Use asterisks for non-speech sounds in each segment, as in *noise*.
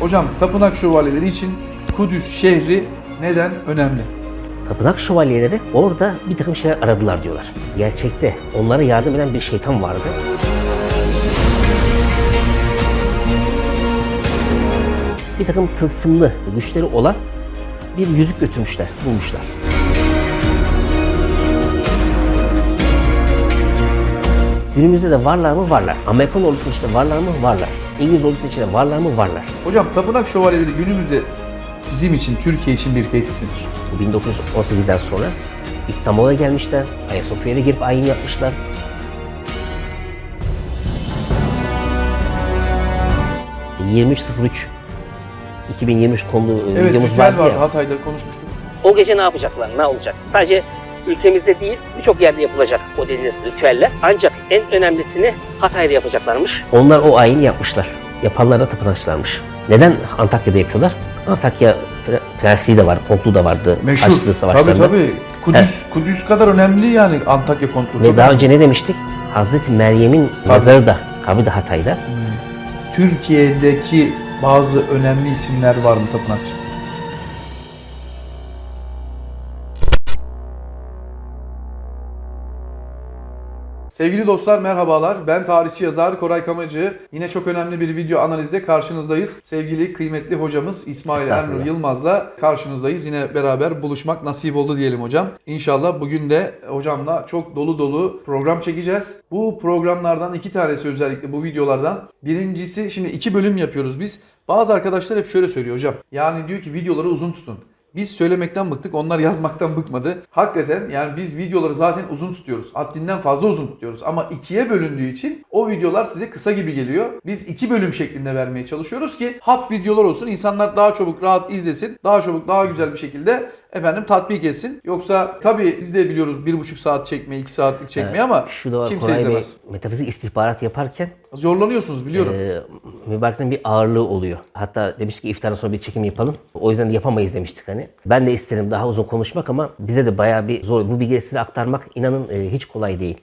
Hocam tapınak şövalyeleri için Kudüs şehri neden önemli? Tapınak şövalyeleri orada bir takım şeyler aradılar diyorlar. Gerçekte onlara yardım eden bir şeytan vardı. Bir takım tılsımlı güçleri olan bir yüzük götürmüşler, bulmuşlar. Günümüzde de varlar mı? Varlar. Amerikan ordusunun içinde varlar mı? Varlar. İngiliz ordusunun içinde varlar mı? Varlar. Hocam tapınak şövalyeleri günümüzde bizim için, Türkiye için bir tehdit midir? Bu 1918'den sonra İstanbul'a gelmişler. Ayasofya'ya girip ayin yapmışlar. ...23.03... ...2023 konulu Evet, videomuz vardı ya. Hatay'da konuşmuştuk. O gece ne yapacaklar, ne olacak? Sadece ülkemizde değil, birçok yerde yapılacak o dediğiniz ritüeller. Ancak en önemlisini Hatay'da yapacaklarmış. Onlar o ayini yapmışlar. Yapanlar da tapınakçılarmış. Neden Antakya'da yapıyorlar? Antakya pre- prensliği de var, kontluğu da vardı. Meşhur. Haçlı Tabii savaşlarında. tabii. Kudüs, Kudüs kadar önemli yani Antakya kontrolü. Ve daha önce ne demiştik? Hazreti Meryem'in mezarı da, kabri de Hatay'da. Türkiye'deki bazı önemli isimler var mı tapınakçı? Sevgili dostlar merhabalar. Ben tarihçi yazar Koray Kamacı. Yine çok önemli bir video analizde karşınızdayız. Sevgili kıymetli hocamız İsmail. Ernur Yılmaz'la karşınızdayız. Yine beraber buluşmak nasip oldu diyelim hocam. İnşallah bugün de hocamla çok dolu dolu program çekeceğiz. Bu programlardan iki tanesi özellikle bu videolardan. Birincisi şimdi iki bölüm yapıyoruz biz. Bazı arkadaşlar hep şöyle söylüyor hocam. Yani diyor ki videoları uzun tutun. Biz söylemekten bıktık, onlar yazmaktan bıkmadı. Hakikaten yani biz videoları zaten uzun tutuyoruz. Haddinden fazla uzun tutuyoruz. Ama ikiye bölündüğü için o videolar size kısa gibi geliyor. Biz iki bölüm şeklinde vermeye çalışıyoruz ki hap videolar olsun. İnsanlar daha çabuk rahat izlesin. Daha çabuk daha güzel bir şekilde efendim tatbik etsin. Yoksa tabii biz de biliyoruz bir buçuk saat çekmeyi, iki saatlik çekmeyi ama Şu da var kimse Koray Bey, izlemez. metafizik istihbarat yaparken Zorlanıyorsunuz biliyorum. e, mübarekten bir ağırlığı oluyor. Hatta demiştik ki iftardan sonra bir çekim yapalım. O yüzden yapamayız demiştik hani. Ben de isterim daha uzun konuşmak ama bize de bayağı bir zor. Bu bilgileri size aktarmak inanın e, hiç kolay değil.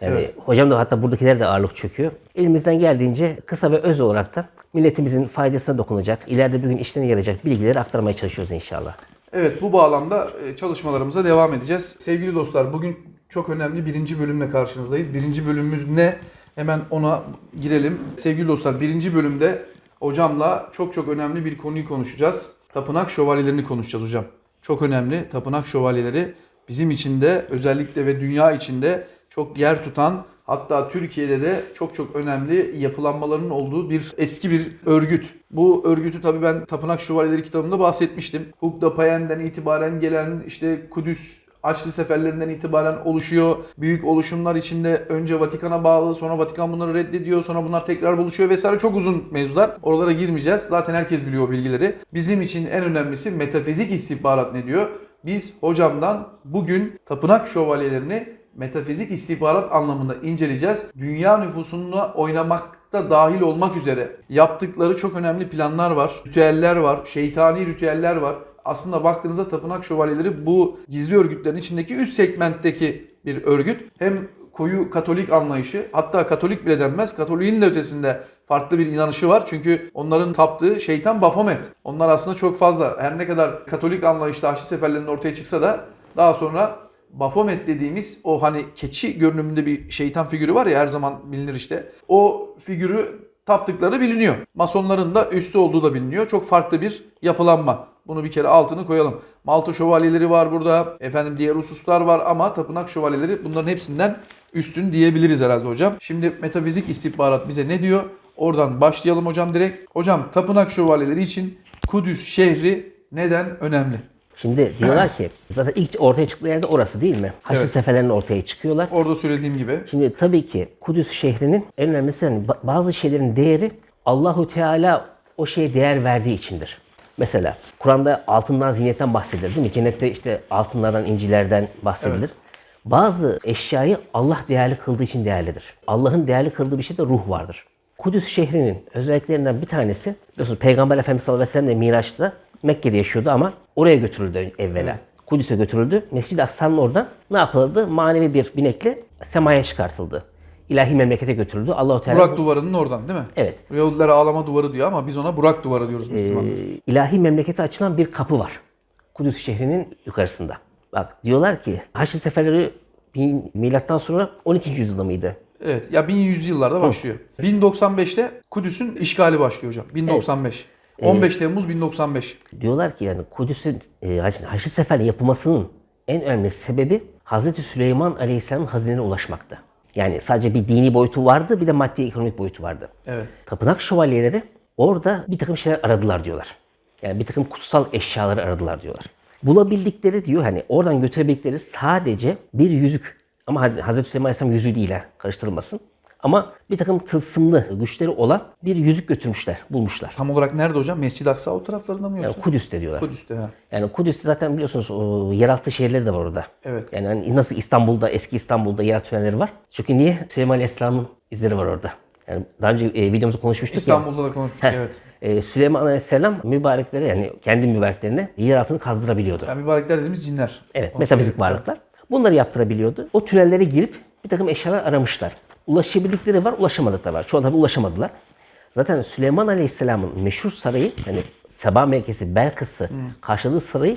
Yani hocam da hatta buradakiler de ağırlık çöküyor. Elimizden geldiğince kısa ve öz olarak da milletimizin faydasına dokunacak, ileride bir gün işlerine yarayacak bilgileri aktarmaya çalışıyoruz inşallah. Evet bu bağlamda e, çalışmalarımıza devam edeceğiz. Sevgili dostlar bugün çok önemli birinci bölümle karşınızdayız. Birinci bölümümüz ne? Hemen ona girelim. Sevgili dostlar birinci bölümde hocamla çok çok önemli bir konuyu konuşacağız. Tapınak şövalyelerini konuşacağız hocam. Çok önemli tapınak şövalyeleri bizim için de özellikle ve dünya içinde çok yer tutan Hatta Türkiye'de de çok çok önemli yapılanmalarının olduğu bir eski bir örgüt. Bu örgütü tabii ben Tapınak Şövalyeleri kitabımda bahsetmiştim. Hukda Payen'den itibaren gelen işte Kudüs Haçlı seferlerinden itibaren oluşuyor. Büyük oluşumlar içinde önce Vatikan'a bağlı, sonra Vatikan bunları reddediyor, sonra bunlar tekrar buluşuyor vesaire. Çok uzun mevzular. Oralara girmeyeceğiz. Zaten herkes biliyor o bilgileri. Bizim için en önemlisi metafizik istihbarat ne diyor? Biz hocamdan bugün tapınak şövalyelerini metafizik istihbarat anlamında inceleyeceğiz. Dünya nüfusuna oynamakta dahil olmak üzere yaptıkları çok önemli planlar var. Ritüeller var, şeytani ritüeller var. Aslında baktığınızda tapınak şövalyeleri bu gizli örgütlerin içindeki üst segmentteki bir örgüt. Hem koyu katolik anlayışı hatta katolik bile denmez. Katoliğin de ötesinde farklı bir inanışı var. Çünkü onların taptığı şeytan Baphomet. Onlar aslında çok fazla. Her ne kadar katolik anlayışta Haçlı seferlerinin ortaya çıksa da daha sonra Baphomet dediğimiz o hani keçi görünümünde bir şeytan figürü var ya her zaman bilinir işte. O figürü taptıkları biliniyor. Masonların da üstü olduğu da biliniyor. Çok farklı bir yapılanma. Bunu bir kere altını koyalım. Malta şövalyeleri var burada. Efendim diğer hususlar var ama tapınak şövalyeleri bunların hepsinden üstün diyebiliriz herhalde hocam. Şimdi metafizik istihbarat bize ne diyor? Oradan başlayalım hocam direkt. Hocam tapınak şövalyeleri için Kudüs şehri neden önemli? Şimdi diyorlar ki zaten ilk ortaya çıktığı yerde orası değil mi? Haçlı Evet. seferlerinin ortaya çıkıyorlar. Orada söylediğim gibi. Şimdi tabii ki Kudüs şehrinin en önemlisi hani ba- bazı şeylerin değeri Allahu Teala o şeye değer verdiği içindir. Mesela Kur'an'da altından ziynetten bahsedilir değil mi? Cennette işte altınlardan, incilerden bahsedilir. Bazı eşyayı Allah değerli kıldığı için değerlidir. Allah'ın değerli kıldığı bir şeyde ruh vardır. Kudüs şehrinin özelliklerinden bir tanesi biliyorsunuz Peygamber Efendimiz sallallahu aleyhi ve sellem de Miraç'ta Mekke'de yaşıyordu ama oraya götürüldü evvela. Kudüs'e götürüldü. Mescid-i Aksa'nın oradan ne yapıldı? Manevi bir binekle semaya çıkartıldı. ilahi memlekete götürüldü. Allahu Teala Burak duvarının oradan değil mi? Evet. Yahudiler ağlama duvarı diyor ama biz ona Burak duvarı diyoruz Müslümanlar. Ee, ilahi memlekete açılan bir kapı var. Kudüs şehrinin yukarısında. Bak diyorlar ki Haçlı seferleri milattan sonra 12. yüzyılda mıydı? Evet. Ya 1100 yıllarda başlıyor. 1095'te Kudüs'ün işgali başlıyor hocam. 1095. 15 Temmuz 1095. Diyorlar ki yani Kudüs'ün e, Haç- Haçlı seferinin yapılmasının en önemli sebebi Hazreti Süleyman Aleyhisselam'ın hazinelerine ulaşmakta. Yani sadece bir dini boyutu vardı bir de maddi ekonomik boyutu vardı. Evet. Tapınak şövalyeleri orada bir takım şeyler aradılar diyorlar. Yani bir takım kutsal eşyaları aradılar diyorlar. Bulabildikleri diyor hani oradan götürebildikleri sadece bir yüzük. Ama Haz- Hazreti Süleyman Aleyhisselam yüzüğü değil ha karıştırılmasın. Ama bir takım tılsımlı güçleri olan bir yüzük götürmüşler, bulmuşlar. Tam olarak nerede hocam? Mescid-i Aksa o taraflarında mı Yani yoksa? Kudüs'te diyorlar. Kudüs'te ha. Yani Kudüs'te zaten biliyorsunuz o yeraltı şehirleri de var orada. Evet. Yani hani nasıl İstanbul'da, eski İstanbul'da yeraltı tünelleri var. Çünkü niye? Süleyman Aleyhisselam'ın izleri var orada. Yani daha önce e, videomuzda konuşmuştuk ya. İstanbul'da da konuşmuştuk Heh, evet. e, Süleyman Aleyhisselam mübareklere yani kendi mübareklerine yer altını kazdırabiliyordu. Yani mübarekler dediğimiz cinler. Evet, Onu metafizik varlıklar. Bunları yaptırabiliyordu. O tünellere girip bir takım eşyalar aramışlar. Ulaşabildikleri var, ulaşamadıkları var. Çoğu tabi ulaşamadılar. Zaten Süleyman Aleyhisselam'ın meşhur sarayı, hani Seba Mevkisi, Belkıs'ı karşıladığı sarayı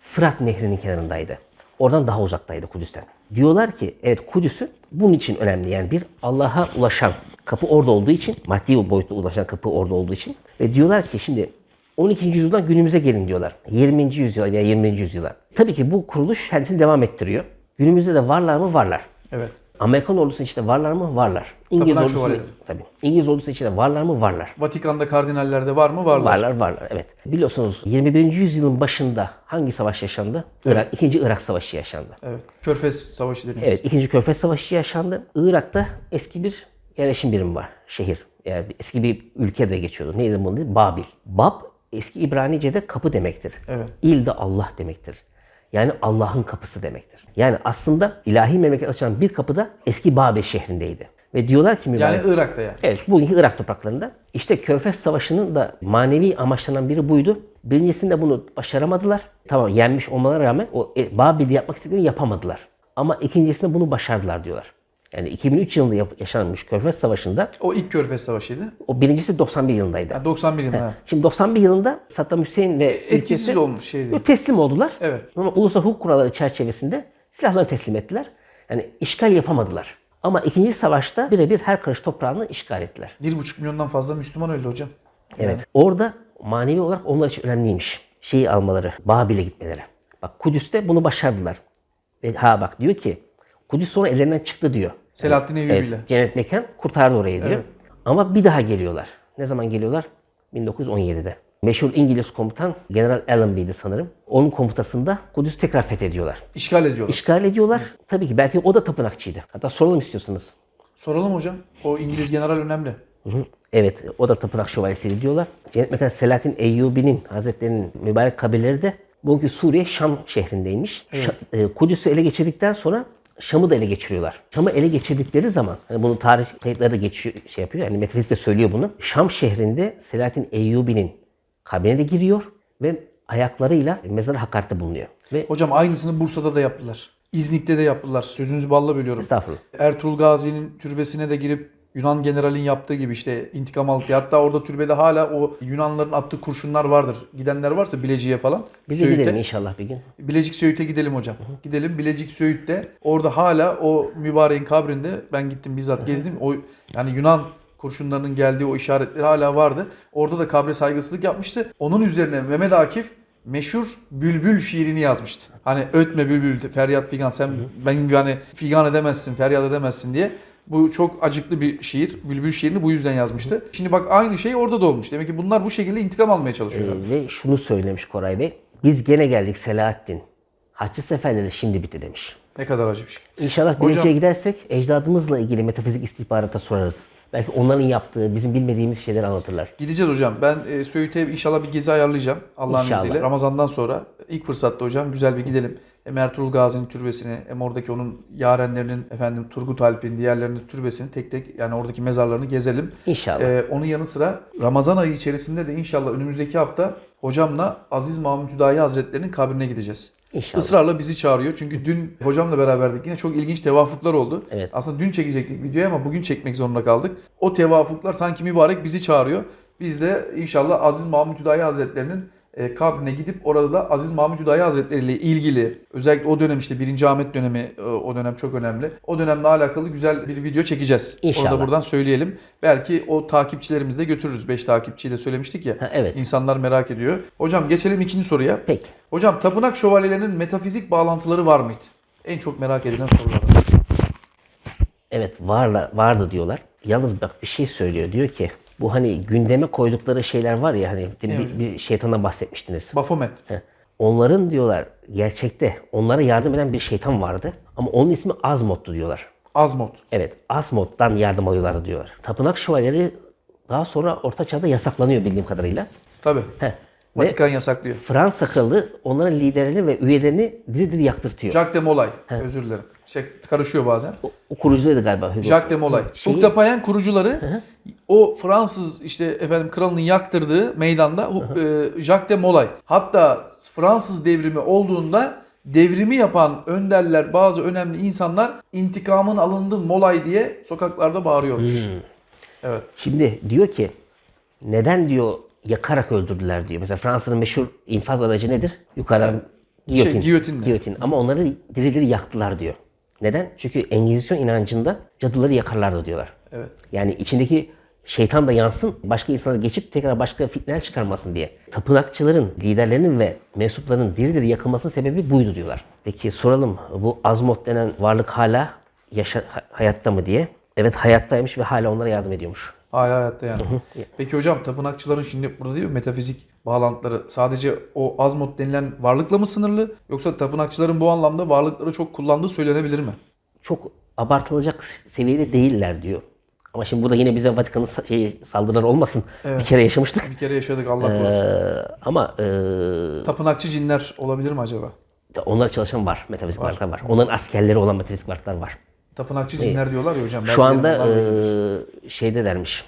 Fırat Nehri'nin kenarındaydı. Oradan daha uzaktaydı Kudüs'ten. Diyorlar ki evet Kudüs'ü bunun için önemli. Yani bir Allah'a ulaşan kapı orada olduğu için, maddi boyutta ulaşan kapı orada olduğu için. Ve diyorlar ki şimdi 12. yüzyıldan günümüze gelin diyorlar. 20. yüzyıl veya 20. yüzyıla. Tabii ki bu kuruluş kendisini devam ettiriyor. Günümüzde de varlar mı? Varlar. Evet. Amerikan ordusunun içinde varlar mı? Varlar. İngiliz Tapınak ordusu şövalyeleri. tabii. İngiliz ordusunun içinde varlar mı? Varlar. Vatikan'da kardinallerde var mı? Varlar. Varlar, varlar. Evet. Biliyorsunuz 21. yüzyılın başında hangi savaş yaşandı? Irak, ikinci Irak Savaşı yaşandı. Evet. Körfez Savaşı dediğimiz. Evet, ikinci Körfez Savaşı yaşandı. Irak'ta eski bir yerleşim birimi var, şehir. Yani eski bir ülke de geçiyordu. Neydi bunun adı? Babil. Bab eski İbranice'de kapı demektir. Evet. İl de Allah demektir. Yani Allah'ın kapısı demektir. Yani aslında ilahi memleket açılan bir kapı da eski Babil şehrindeydi. Ve diyorlar ki mübarek... Yani Irak'ta yani. Evet, bugünkü Irak topraklarında. İşte Körfez Savaşı'nın da manevi amaçlanan biri buydu. Birincisinde bunu başaramadılar. Tamam yenmiş olmalarına rağmen o e, Babil'i yapmak istediklerini yapamadılar. Ama ikincisinde bunu başardılar diyorlar. Yani 2003 yılında yaşanmış Körfez Savaşı'nda O ilk Körfez Savaşı'ydı. o birincisi 91 yılındaydı. Yani 91 yılında. Şimdi 91 yılında Saddam Hüseyin ve Etkisiz ülkesi olmuş şeydi. teslim oldular. Evet. Ama ulusal hukuk kuralları çerçevesinde silahlarını teslim ettiler. Yani işgal yapamadılar. Ama ikinci savaşta birebir her karış toprağını işgal ettiler. 1,5 milyondan fazla Müslüman öldü hocam. Evet. Orada manevi olarak onlar için önemliymiş. Şeyi almaları, Babil'e gitmeleri. Bak Kudüs'te bunu başardılar. Ve ha bak diyor ki Kudüs sonra ellerinden çıktı diyor. Selahaddin Eyyubi ile. Evet, cennet mekan kurtardı orayı diyor. Evet. Ama bir daha geliyorlar. Ne zaman geliyorlar? 1917'de. Meşhur İngiliz komutan General Allenby'di sanırım. Onun komutasında Kudüs'ü tekrar fethediyorlar. İşgal ediyorlar. İşgal ediyorlar. Tabii ki belki o da tapınakçıydı. Hatta soralım istiyorsanız. Soralım hocam. O İngiliz general önemli. Hı hı. Evet, o da tapınak şövalyesiydi diyorlar. Cennet Mekan Selahattin Eyyubi'nin, Hazretlerinin mübarek kabirleri de bugünkü Suriye Şam şehrindeymiş. Şa- e, Kudüs'ü ele geçirdikten sonra Şam'ı da ele geçiriyorlar. Şam'ı ele geçirdikleri zaman, hani bunu tarih kayıtları da geçiyor, şey yapıyor, yani metafizik de söylüyor bunu. Şam şehrinde Selahattin Eyyubi'nin kabrine de giriyor ve ayaklarıyla mezara hakarette bulunuyor. Ve Hocam aynısını Bursa'da da yaptılar. İznik'te de yaptılar. Sözünüzü balla bölüyorum. estağfurullah. Ertuğrul Gazi'nin türbesine de girip Yunan generalin yaptığı gibi işte intikam aldı. Hatta orada türbede hala o Yunanların attığı kurşunlar vardır. Gidenler varsa Bilecik'e falan. Biz de Söğüt'e. gidelim inşallah bir gün. Bilecik Söğüt'e gidelim hocam. Gidelim Bilecik Söğüt'te. Orada hala o mübareğin kabrinde ben gittim bizzat gezdim. O yani Yunan kurşunlarının geldiği o işaretleri hala vardı. Orada da kabre saygısızlık yapmıştı. Onun üzerine Mehmet Akif meşhur Bülbül şiirini yazmıştı. Hani ötme bülbül feryat figan sen gibi hani figan edemezsin feryat edemezsin diye. Bu çok acıklı bir şiir. Bülbül şiirini bu yüzden yazmıştı. Şimdi bak aynı şey orada da olmuş. Demek ki bunlar bu şekilde intikam almaya çalışıyorlar. Ee, ve şunu söylemiş Koray Bey. Biz gene geldik Selahaddin. Haçlı seferleri şimdi bitti demiş. Ne kadar acı bir şey. İnşallah geleceğe gidersek ecdadımızla ilgili metafizik istihbarata sorarız. Belki onların yaptığı, bizim bilmediğimiz şeyleri anlatırlar. Gideceğiz hocam. Ben e, Söğüt'e inşallah bir gezi ayarlayacağım Allah'ın İnşallah. izniyle. Ramazan'dan sonra ilk fırsatta hocam güzel bir gidelim. Hem Ertuğrul Gazi'nin türbesine hem oradaki onun yarenlerinin efendim Turgut Alp'in diğerlerinin türbesini tek tek yani oradaki mezarlarını gezelim. İnşallah. Ee, onun yanı sıra Ramazan ayı içerisinde de inşallah önümüzdeki hafta hocamla Aziz Mahmut Hüdayi Hazretleri'nin kabrine gideceğiz. İnşallah. ısrarla bizi çağırıyor. Çünkü dün hocamla beraberdik. Yine çok ilginç tevafuklar oldu. Evet. Aslında dün çekecektik videoyu ama bugün çekmek zorunda kaldık. O tevafuklar sanki mübarek bizi çağırıyor. Biz de inşallah Aziz Mahmut Hüdayi Hazretlerinin kabrine gidip orada da Aziz Mahmut Hüdayi Hazretleri ile ilgili özellikle o dönem işte 1. Ahmet dönemi e, o dönem çok önemli. O dönemle alakalı güzel bir video çekeceğiz. İnşallah. Orada buradan söyleyelim. Belki o takipçilerimizi de götürürüz. 5 takipçiyle söylemiştik ya. Ha, evet. İnsanlar merak ediyor. Hocam geçelim ikinci soruya. Peki. Hocam tapınak şövalyelerinin metafizik bağlantıları var mıydı? En çok merak edilen sorular. Evet varla, vardı diyorlar. Yalnız bak bir şey söylüyor. Diyor ki bu hani gündeme koydukları şeyler var ya hani bir, bir, bir şeytandan bahsetmiştiniz. Baphomet. He. Onların diyorlar gerçekte onlara yardım eden bir şeytan vardı. Ama onun ismi Azmot'tu diyorlar. Azmot. Evet Azmot'tan yardım alıyorlar diyorlar. Tapınak şövalyeleri daha sonra Orta Çağ'da yasaklanıyor bildiğim kadarıyla. Tabi. He. Vatikan yasaklıyor. Fransa kralı onların liderlerini ve üyelerini diri diri yaktırtıyor. Jacques de Molay. Özür dilerim. Şey, karışıyor bazen. O, o kurucuydu galiba. Hugo. Jacques de Molay. Şeyi- Payen kurucuları o Fransız işte efendim kralının yaktırdığı meydanda e, Jacques de Molay. Hatta Fransız devrimi olduğunda devrimi yapan önderler bazı önemli insanlar intikamın alındı Molay diye sokaklarda bağırıyormuş. Evet. Şimdi diyor ki neden diyor yakarak öldürdüler diyor. Mesela Fransa'nın meşhur infaz aracı nedir? Yukarıdan giyotin. Şey, giyotinle. Giyotin. Ama onları diri diri yaktılar diyor. Neden? Çünkü Engizisyon inancında cadıları yakarlardı diyorlar. Evet. Yani içindeki şeytan da yansın, başka insanlara geçip tekrar başka fitneler çıkarmasın diye. Tapınakçıların, liderlerinin ve mensuplarının diri diri yakılmasının sebebi buydu diyorlar. Peki soralım bu Azmot denen varlık hala yaşa, ha- hayatta mı diye. Evet hayattaymış ve hala onlara yardım ediyormuş. Hala hayatta yani. Peki hocam tapınakçıların şimdi burada değil mi metafizik bağlantıları sadece o azmot denilen varlıkla mı sınırlı yoksa tapınakçıların bu anlamda varlıkları çok kullandığı söylenebilir mi? Çok abartılacak seviyede değiller diyor. Ama şimdi burada yine bize Vatikan'ın şey, saldırıları olmasın. Bir kere yaşamıştık. Bir kere yaşadık Allah korusun. Ee, ama e, Tapınakçı cinler olabilir mi acaba? onlara çalışan var. Metafizik varlıklar var. Onların askerleri olan metafizik varlıklar var. Tapınakçı cinler diyorlar ya hocam. Şu anda e, şeyde dermiş.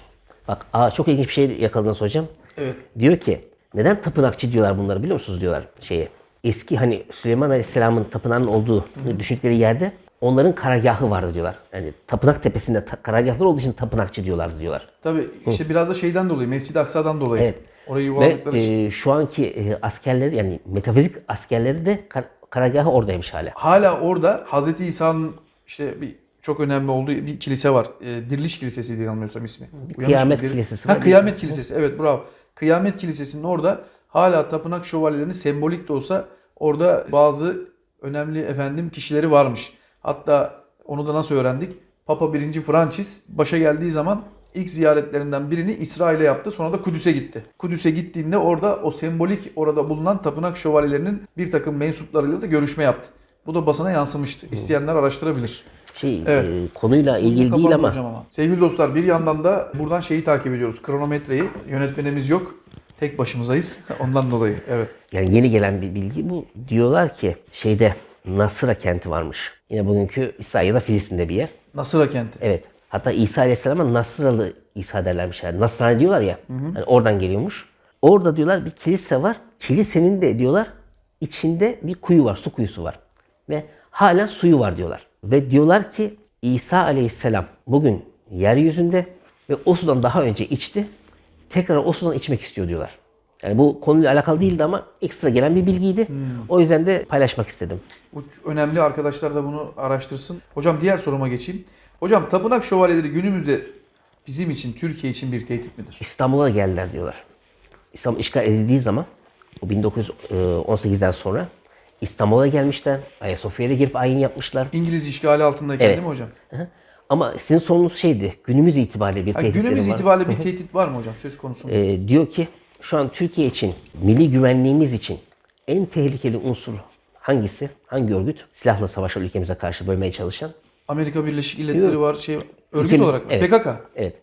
Bak aa, çok ilginç bir şey yakaladınız hocam. Evet. Diyor ki neden tapınakçı diyorlar bunları biliyor musunuz diyorlar şeye. Eski hani Süleyman Aleyhisselam'ın tapınağının olduğu düşündükleri yerde onların karargahı vardı diyorlar. Yani tapınak tepesinde ta- karargahlar olduğu için tapınakçı diyorlardı diyorlar. Tabii işte biraz da şeyden dolayı Mescid-i Aksa'dan dolayı. Evet. Orayı Ve yuvaladıkları için. e, şu anki e, askerleri yani metafizik askerleri de kar- karargahı oradaymış hala. Hala orada Hazreti İsa'nın işte bir çok önemli olduğu bir kilise var. E, Diriliş Kilisesi diye yanılmıyorsam ismi. Uyanmış Kıyamet mı? Kilisesi Ha. Kıyamet Kilisesi evet bravo. Kıyamet Kilisesi'nin orada hala tapınak şövalyelerinin sembolik de olsa orada bazı önemli efendim kişileri varmış. Hatta onu da nasıl öğrendik? Papa 1. Francis başa geldiği zaman ilk ziyaretlerinden birini İsrail'e yaptı. Sonra da Kudüs'e gitti. Kudüs'e gittiğinde orada o sembolik orada bulunan tapınak şövalyelerinin bir takım mensuplarıyla da görüşme yaptı. Bu da basına yansımıştı. İsteyenler araştırabilir. Şey Evet. e, konuyla ilgili değil ama hocam Sevgili dostlar bir yandan da buradan şeyi takip ediyoruz. Kronometreyi. Yönetmenimiz yok. Tek başımızayız. *laughs* Ondan dolayı. Evet. yani yeni gelen bir bilgi bu. Diyorlar ki şeyde Nasıra kenti varmış. Yine bugünkü İsrail ya da Filistin'de bir yer. Nasıra kenti. Evet. Hatta İsa Aleyhisselam'a Nasıralı İsa derlermiş. Yani Nasrani diyorlar ya. hani oradan geliyormuş. Orada diyorlar bir kilise var. Kilisenin de diyorlar içinde bir kuyu var. Su kuyusu var. Ve hala suyu var diyorlar. Ve diyorlar ki İsa Aleyhisselam bugün yeryüzünde ve o sudan daha önce içti. Tekrar o sudan içmek istiyor diyorlar. Yani bu konuyla alakalı değildi ama ekstra gelen bir bilgiydi. O yüzden de paylaşmak istedim. Bu önemli arkadaşlar da bunu araştırsın. Hocam diğer soruma geçeyim. Hocam tapınak şövalyeleri günümüzde bizim için, Türkiye için bir tehdit midir? İstanbul'a geldiler diyorlar. İstanbul işgal edildiği zaman o 1918'den sonra İstanbul'a gelmişler. Ayasofya'ya girip ayin yapmışlar. İngiliz işgali altındayken Evet. değil mi hocam? Ama sizin sorunuz şeydi. Günümüz itibariyle bir tehditleri günümüz var. itibariyle bir tehdit var mı hocam söz konusu? Ee, diyor ki şu an Türkiye için, milli güvenliğimiz için en tehlikeli unsur hangisi? Hangi örgüt? Silahla savaşa ülkemize karşı bölmeye çalışan. Amerika Birleşik Devletleri var şey örgüt Ülkemiz- olarak mı? evet. PKK. Evet.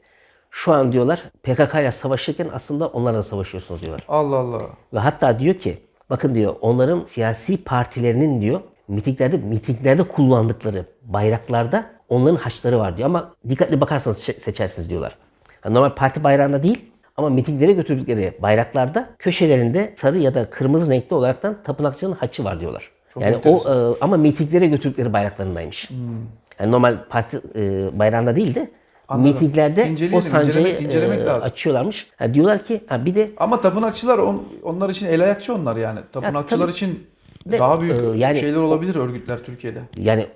Şu an diyorlar PKK ile savaşırken aslında onlarla savaşıyorsunuz diyorlar. Allah Allah. Ve hatta diyor ki bakın diyor onların siyasi partilerinin diyor mitinglerde mitinglerde kullandıkları bayraklarda onların haçları var diyor ama dikkatli bakarsanız se- seçersiniz diyorlar. Yani normal parti bayrağında değil ama mitinglere götürdükleri bayraklarda köşelerinde sarı ya da kırmızı renkli olaraktan tapınakçının haçı var diyorlar. yani enteresan. o e, ama mitinglere götürdükleri bayraklarındaymış. Yani normal parti e, bayrağında değil de Anladım. mitinglerde o İnceleyelim, sancayı incelemek- incelemek e, lazım. açıyorlarmış. Ha, diyorlar ki ha, bir de Ama tapınakçılar on, onlar için el ayakçı onlar yani. Tapınakçılar tabii. için De, daha büyük e, yani- şeyler olabilir örgütler Türkiye'de. yani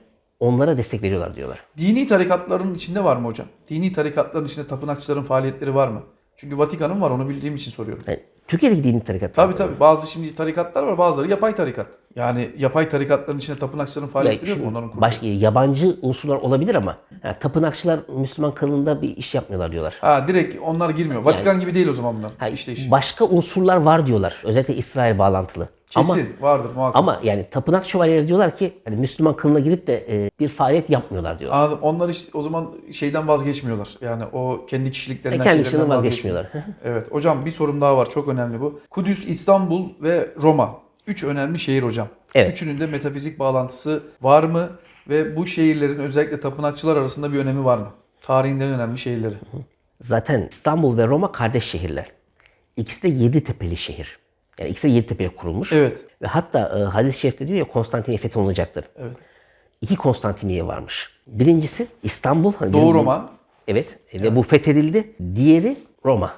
onlara destek veriyorlar diyorlar. Dini tarikatların içinde var mı hocam? Dini tarikatların içinde tapınakçıların faaliyetleri var mı? Çünkü Vatikan'ın var onu bildiğim için soruyorum. Yani Türkiye'deki dini tarikat. Tabii tabii. Bazı şimdi tarikatlar var. Bazıları yapay tarikat. Yani yapay tarikatların içinde tapınakçıların faaliyetleri yok mu onların kurduğu? başka yabancı unsurlar olabilir ama yani tapınakçılar Müslüman kılığında bir iş yapmıyorlar diyorlar. Ha direkt onlar girmiyor. Vatikan gibi değil o zaman bunlar. Ha, işte işi. Başka unsurlar var diyorlar. Özellikle İsrail bağlantılı. Ama Kesin vardır muhakkak. ama yani tapınak şövalyeleri diyorlar ki hani Müslüman kılığına girip de e, bir faaliyet yapmıyorlar diyorlar. Anladım. Onlar işte o zaman şeyden vazgeçmiyorlar. Yani o kendi E, kişiliklerinden kendi şeylerinden vazgeçmiyorlar. *laughs* Evet. Hocam bir sorum daha var. Çok önemli bu. Kudüs, İstanbul ve Roma. Üç önemli şehir hocam. Evet. Üçünün de metafizik bağlantısı var mı? Ve bu şehirlerin özellikle tapınakçılar arasında bir önemi var mı? Tarihinden önemli şehirleri. Zaten İstanbul ve Roma kardeş şehirler. İkisi de yedi tepeli şehir. Yani ikisi de yedi tepeye kurulmuş. Evet. Ve hatta e, hadis-i şerifte diyor ya Konstantiniye fetholunacaktır. Evet. İki Konstantiniye varmış. Birincisi İstanbul. Hani Doğu Roma, Evet. Ve bu fethedildi. Diğeri Roma.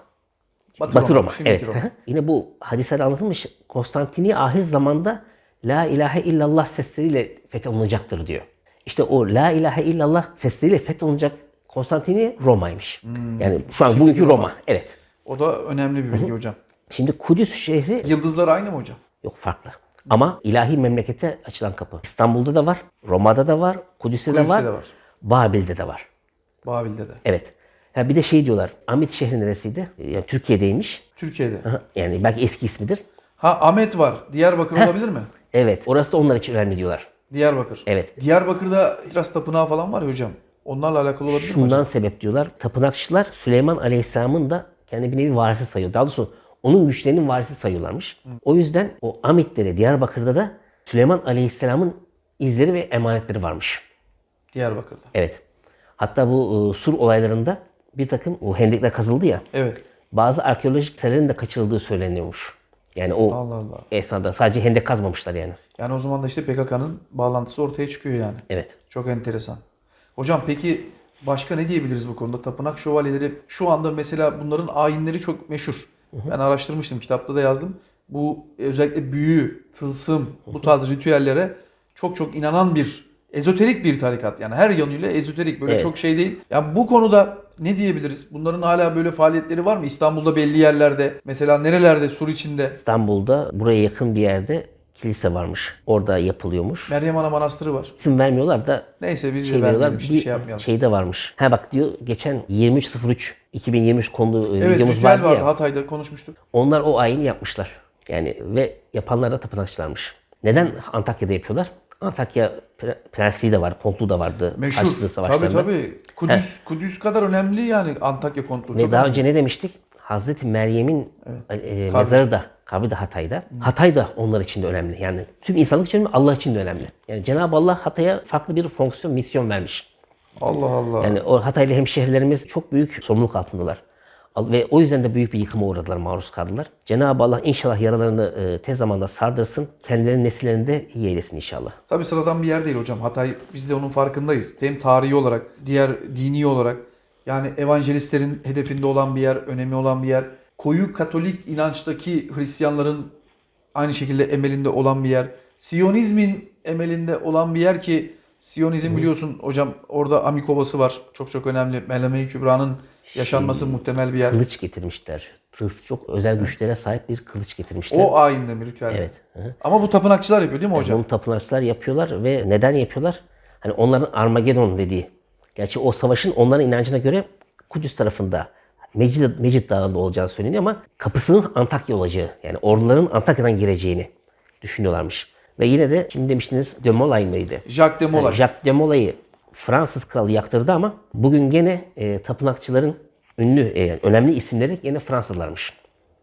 Batı, Batı Roma. Roma. şimdiki Evet. Roma. Yine bu hadislerde anlatılmış. Konstantiniye ahir zamanda La ilahe illallah sesleriyle fetholunacaktır diyor. İşte o La ilahe illallah sesleriyle fetholunacak Konstantiniye Roma'ymış. Yani şu an bugünkü Roma. Roma. Evet. O da önemli bir bilgi hocam. Şimdi Kudüs şehri Yıldızlar aynı mı hocam? yok farklı. Ama ilahi memlekete açılan kapı. İstanbul'da da var, Roma'da da var, Kudüs'te, de, Kudüs'te var, de var. Babil'de de var. Babil'de de. Evet. Ha bir de şey diyorlar. Amit şehri neresiydi? Yani Türkiye'deymiş. Türkiye'de. Aha, Yani belki eski ismidir. Ha Ahmet var. Diyarbakır olabilir mi? Evet. Orası da onlar için önemli diyorlar. Diyarbakır. Evet. Diyarbakır'da Hidras Tapınağı falan var ya hocam. Onlarla alakalı olabilir mi hocam? Bundan sebep diyorlar. Tapınakçılar Süleyman Aleyhisselam'ın da kendi bir nevi varisi sayıyor. Daha doğrusu onun güçlerinin varisi sayıyorlarmış. O yüzden o Amit'te Diyarbakır'da da Süleyman Aleyhisselam'ın izleri ve emanetleri varmış. Diyarbakır'da. Evet. Hatta bu e, sur olaylarında bir takım o hendekler kazıldı ya. Evet. Bazı arkeolojik eserlerin de kaçırıldığı söyleniyormuş. Yani o Allah Allah. esnada sadece hendek kazmamışlar yani. Yani o zaman da işte PKK'nın bağlantısı ortaya çıkıyor yani. Evet. Çok enteresan. Hocam peki başka ne diyebiliriz bu konuda? Tapınak şövalyeleri şu anda mesela bunların ayinleri çok meşhur. Ben araştırmıştım, kitapta da yazdım. Bu özellikle büyü, tılsım, bu tarz ritüellere çok çok inanan bir ezoterik bir tarikat. Yani her yanıyla ezoterik böyle Evet. çok şey değil. Yani bu konuda ne diyebiliriz? Bunların hala böyle faaliyetleri var mı? İstanbul'da belli yerlerde, mesela nerelerde sur içinde İstanbul'da buraya yakın bir yerde kilise varmış. Orada yapılıyormuş. Meryem Ana Manastırı var. İsim vermiyorlar da Neyse biz de şey vermeyelim, şimdi Bir şey yapmayalım. şeyde varmış. Ha bak diyor geçen 2303 2023 konulu e, Evet videomuz vardı vardı ya. Hatay'da konuşmuştuk. Onlar o ayini yapmışlar. Yani ve yapanlar da tapınakçılarmış. Neden Antakya'da yapıyorlar? Antakya pre- prensliği de var, kontluğu da vardı. Meşhur. Haçlı Tabii savaşlarında. tabii. Kudüs, Kudüs kadar önemli yani Antakya kontrolü. Ve Çok daha önemli. önce ne demiştik? Hazreti Meryem'in e, Kabri. mezarı da, kabri de Hatay'da. Hatay da onlar için de önemli. Yani tüm insanlık için önemli, Allah için de önemli. Yani Cenab-ı Allah Hatay'a farklı bir fonksiyon, misyon vermiş. Allah Allah. Yani o Hataylı hemşehrilerimiz çok büyük sorumluluk altındalar. Al- Ve o yüzden de büyük bir yıkıma uğradılar, maruz kaldılar. Cenab-ı Allah inşallah yaralarını e, tez zamanda sardırsın. Kendilerinin nesillerini de iyi eylesin inşallah. Tabii sıradan bir yer değil hocam. Hatay biz de onun farkındayız. Hem tarihi olarak, diğer dini olarak yani evangelistlerin hedefinde olan bir yer, önemi olan bir yer. Koyu Katolik inançtaki Hristiyanların aynı şekilde emelinde olan bir yer. Siyonizmin emelinde olan bir yer ki Siyonizm biliyorsun hocam orada Amikovası var. Çok çok önemli. Meleme-i Kübra'nın yaşanması muhtemel bir yer. Kılıç getirmişler. Tıs çok özel güçlere sahip bir kılıç getirmişler. O ayinde mi ritüelde? Evet. Hı. Ama bu tapınakçılar yapıyor değil mi hocam? Bunu tapınakçılar yapıyorlar ve neden yapıyorlar? Hani onların Armagedon dediği. Gerçi o savaşın onların inancına göre Kudüs tarafında Mecid, Mecid Dağı'nda olacağı söyleniyor ama kapısının Antakya olacağı. Yani orduların Antakya'dan gireceğini düşünüyorlarmış. Ve yine de şimdi demiştiniz de Molay mıydı? Jacques de Molay. Yani Jacques de Molay'ı Fransız kralı yaktırdı ama bugün gene e, tapınakçıların ünlü, e, yani önemli isimleri yine Fransızlarmış.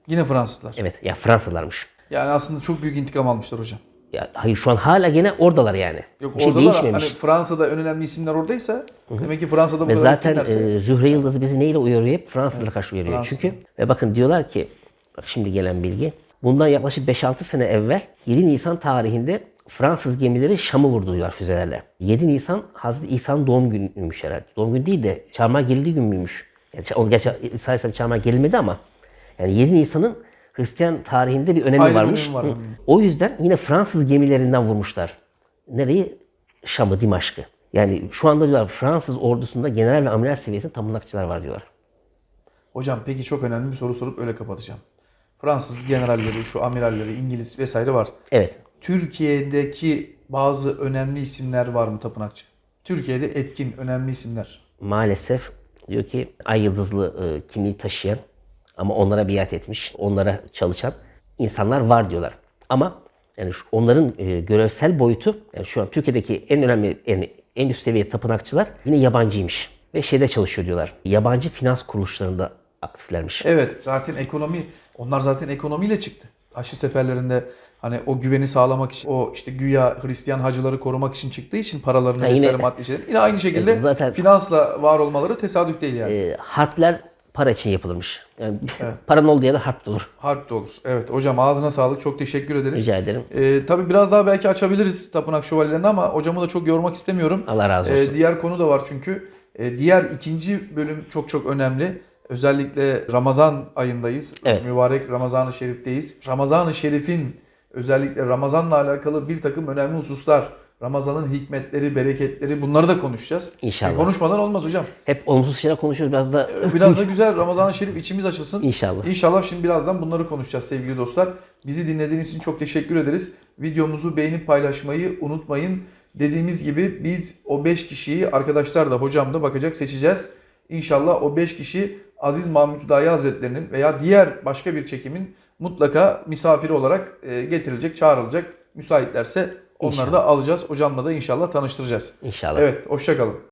Yine Fransızlar. Evet, ya Fransızlarmış. Yani aslında çok büyük intikam almışlar hocam. Ya hayır şu an hala gene oradalar yani. Yok bir şey orada da değişmemiş. hani Fransa'da en önemli isimler oradaysa demek ki Fransa'da bu zaten e, Zühre Yıldızı bizi neyle uyarıyor? Hep Fransızla karşı uyarıyor. Fransız. Çünkü ve bakın diyorlar ki bak şimdi gelen bilgi. Bundan yaklaşık 5-6 sene evvel 7 Nisan tarihinde Fransız gemileri Şam'ı vurdular füzelerle. 7 Nisan Hazreti İsa'nın doğum günüymüş herhalde. Doğum günü değil de çarmıha gerildiği gün müymüş? Yani, o gerçi İsa Aleyhisselam çarmıha gerilmedi ama yani 7 Nisan'ın Hristiyan tarihinde bir önemi Ayrı varmış. önemi var. Hı. O yüzden yine Fransız gemilerinden vurmuşlar. Nereyi? Şam'ı, Dimaşk'ı. Yani şu anda diyorlar Fransız ordusunda general ve amiral seviyesinde tapınakçılar var diyorlar. Hocam peki çok önemli bir soru sorup öyle kapatacağım. Fransız generalleri, şu amiralleri, İngiliz vesaire var. Evet. Türkiye'deki bazı önemli isimler var mı tapınakçı? Türkiye'de etkin, önemli isimler. maalesef diyor ki ay yıldızlı e, kimliği taşıyan ama onlara biat etmiş, onlara çalışan insanlar var diyorlar. Ama yani şu- onların e, görevsel boyutu yani şu an Türkiye'deki en önemli yani en üst seviye tapınakçılar yine yabancıymış ve şeyde çalışıyor diyorlar. Yabancı finans kuruluşlarında aktiflermiş. Evet zaten ekonomi, onlar zaten ekonomiyle çıktı. Aşı seferlerinde hani o güveni sağlamak için, o işte güya Hristiyan hacıları korumak için çıktığı için paralarını Ha, yine- vesaire maddi şeyler. Yine aynı şekilde zaten- finansla var olmaları tesadüf değil yani. E, harpler para için yapılmış. Yani *laughs* paran olduğu yerde harp de olur. Harp de olur. Evet hocam ağzına sağlık. Çok teşekkür ederiz. Rica ederim. Ee, tabii biraz daha belki açabiliriz tapınak şövalyelerini ama hocamı da çok yormak istemiyorum. Allah razı Ee, olsun. diğer konu da var çünkü. Ee, diğer ikinci bölüm çok çok önemli. Özellikle Ramazan ayındayız. Evet. Mübarek Ramazan-ı Şerif'teyiz. Ramazan-ı Şerif'in özellikle Ramazan'la alakalı bir takım önemli hususlar, Ramazan'ın hikmetleri, bereketleri bunları da konuşacağız. İnşallah. Çünkü konuşmadan olmaz hocam. Hep olumsuz şeyler konuşuyoruz biraz da Biraz da *laughs* güzel Ramazan-ı Şerif içimiz açılsın. İnşallah. İnşallah şimdi birazdan bunları konuşacağız sevgili dostlar. Bizi dinlediğiniz için çok teşekkür ederiz. Videomuzu beğenip paylaşmayı unutmayın. Dediğimiz gibi biz o 5 kişiyi arkadaşlar da hocam da bakacak seçeceğiz. İnşallah o 5 kişi Aziz Mahmut Hüdayi Hazretleri'nin veya diğer başka bir çekimin mutlaka misafiri olarak e, getirilecek, çağrılacak. Müsaitlerse onları İnşallah. da alacağız. Hocamla da inşallah tanıştıracağız. İnşallah. Evet, hoşçakalın.